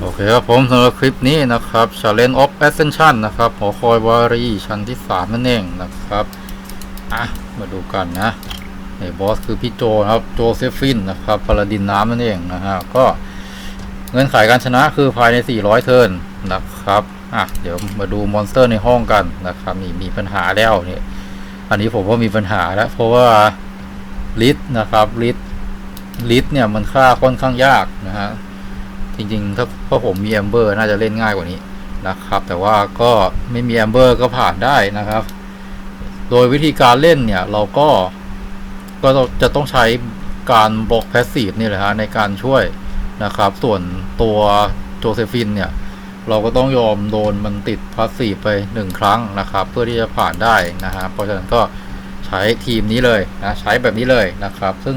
โอเคครับผมสำหรับคลิปนี้นะครับ Challenge of Ascension นะครับหอคอยวารีชั้นที่ 3 นั่นเองนะครับ อะ มาดูกันนะไอ้บอสคือพี่โจนะครับ โจเซฟินนะครับพาลาดินน้ำนั่นเองนะฮะ ก็เงื่อนไขการชนะคือภายใน 400 เทิร์นนะครับ อะ เดี๋ยวมาดูมอนสเตอร์ในห้องกันนะครับนี่มีปัญหาแล้วเนี่ย อันนี้ผมว่ามีปัญหาแล้ว เพราะว่าลิทนะครับลิทลิทเนี่ยมันฆ่าค่อนข้างยากนะฮะ จริงๆ ถ้าถ้าผมมีแอมเบอร์น่าจะเล่นง่ายกว่านี้นะครับ แต่ว่าก็ไม่มีแอมเบอร์ก็ผ่านได้นะครับ โดยวิธีการเล่นเนี่ยเราก็ก็จะต้องใช้การบล็อกแพสซีฟนี่แหละฮะในการช่วยนะครับ ส่วนตัวโจเซฟินเนี่ย เราก็ต้องยอมโดนมันติดพาสซีฟไปหนึ่งครั้งนะครับ เพื่อที่จะผ่านได้นะฮะเพราะฉะนั้นก็ใช้ทีมนี้เลยนะใช้แบบนี้เลยนะครับ ซึ่ง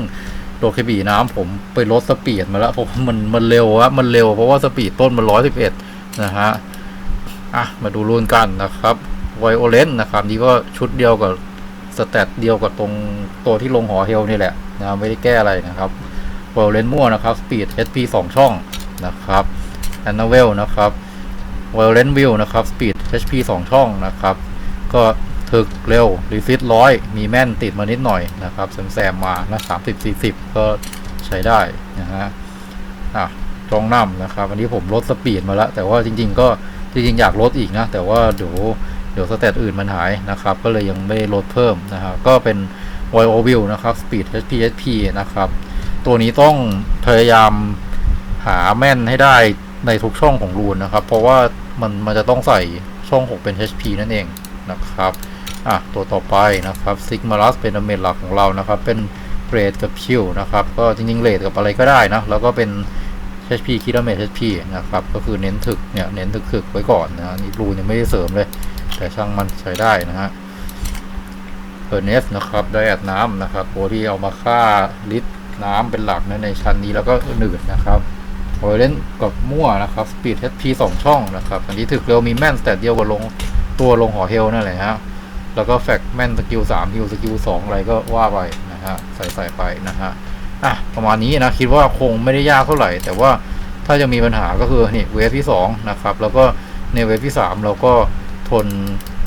ตัวเคบีน้ำผมไปลดสปีดมาแล้วเพราะมันมันเร็วอะมันเร็วเพราะว่าสปีดต้นมันร้อยสิบเอ็ดนะฮะอะมาดูรุ่นกันนะครับไวโอเลนนะครับ นี่ก็ชุดเดียวกับสแตทเดียวกับตรงตัวที่ลงหอเฮลนี่แหละนะไม่ได้แก้อะไรนะครับไวโอเลนมั่วนะครับสปีด SP 2 ช่องนะครับแอนนาเวลนะครับ Violent View นะครับ Speed HP 2 ช่องนะครับ ก็ ถึกเร็ว r e s i s t ร้อยมีแม่นติดมานิดหน่อยนะครับแซมแซมๆมานะ30 40ก็ใช้ได้นะฮะอะจองน้ำนะครับอันนี้ผมลดสปีดมาแล้วแต่ว่าจริง ๆ ก็จริงๆอยากลดอีกนะ แต่ว่าเดี๋ยวเดี๋ยวสเตตอื่นมันหายนะครับ ก็เลยยังไม่ลดเพิ่มนะครับก็เป็น v i o View นะครับ Speed HP HP นะครับ ตัวนี้ต้องพยายามหาแม่นให้ได้ในทุกช่องของรูนนะครับ เพราะว่ามันมันจะต้องใส่ช่อง 6 เป็น HP นั่นเองนะครับ อะตัวต่อไปนะครับ Sigmarus เป็นดาเมจหลักของเรานะครับ เป็นเรดกับคิวนะครับ ก็จริงๆเรดกับอะไรก็ได้นะ แล้วก็เป็น HP คิดดาเมจ HP นะครับ ก็คือเน้นถึกเนี่ยเน้นถึกๆไว้ก่อนนะนี่รูนยังไม่ได้เสริมเลย แต่ช่างมันใช้ได้นะฮะเออร์เนสนะครับไดแอดน้ำนะครับตัวที่เอามาฆ่าลิตรน้ำเป็นหลักนะในชั้นนี้แล้วก็อื่นนะครับโอยเล่นกับมั่วนะครับ Speed HP 2 ช่องนะครับ อันนี้ถึกเร็วมีแม่นแต่เดียวกับลงตัวลงหอเฮลนั่นแหละฮะ แล้วก็แฟกแม่นสกิล3ฮิลสกิล2องอะไรก็ว่าไปนะฮะใส่ใส่ไปนะฮะอะประมาณนี้นะคิดว่าคงไม่ได้ยากเท่าไหร่ แต่ว่าถ้าจะมีปัญหาก็คือนี่เวฟที่2นะครับแล้วก็ในเวฟที่3เราก็ทน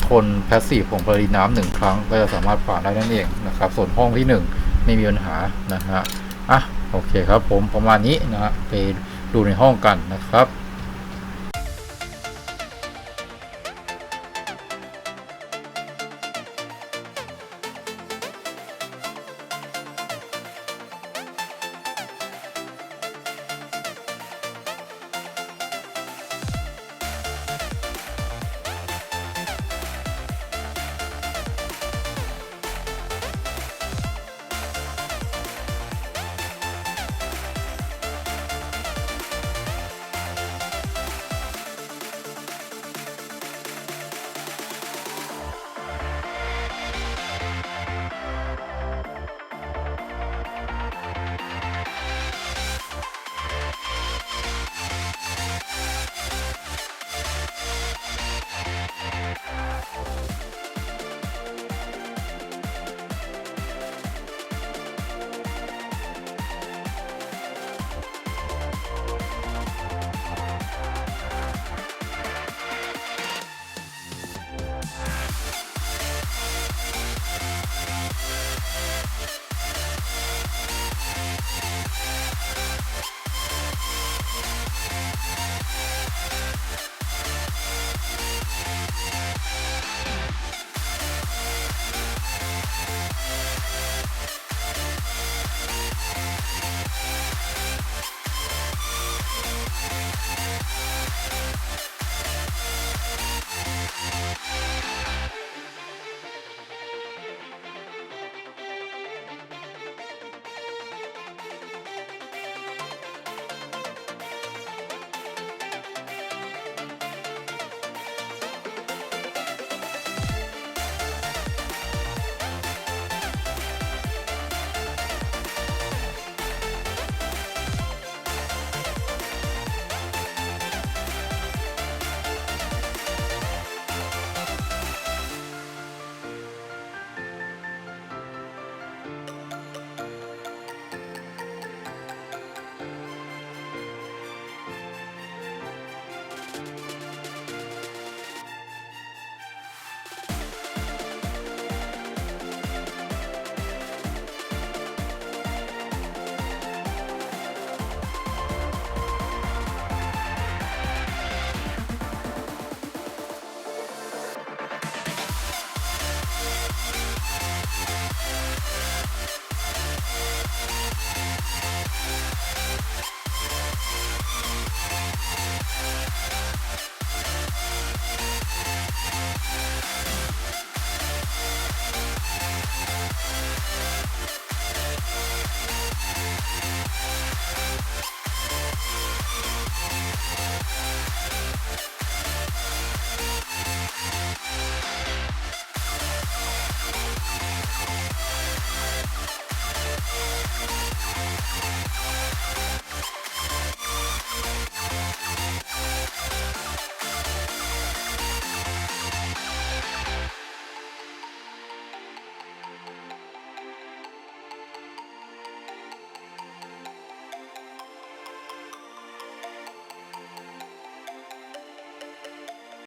ทนแพสซีฟของปริน้ำหนึ่งครั้ง ก็จะสามารถผ่านได้นั่นเองนะครับ ส่วนห้องที่1ไม่มีปัญหานะฮะอะโอเคครับผมประมาณนี้นะฮะไปดูในห้องกันนะครับ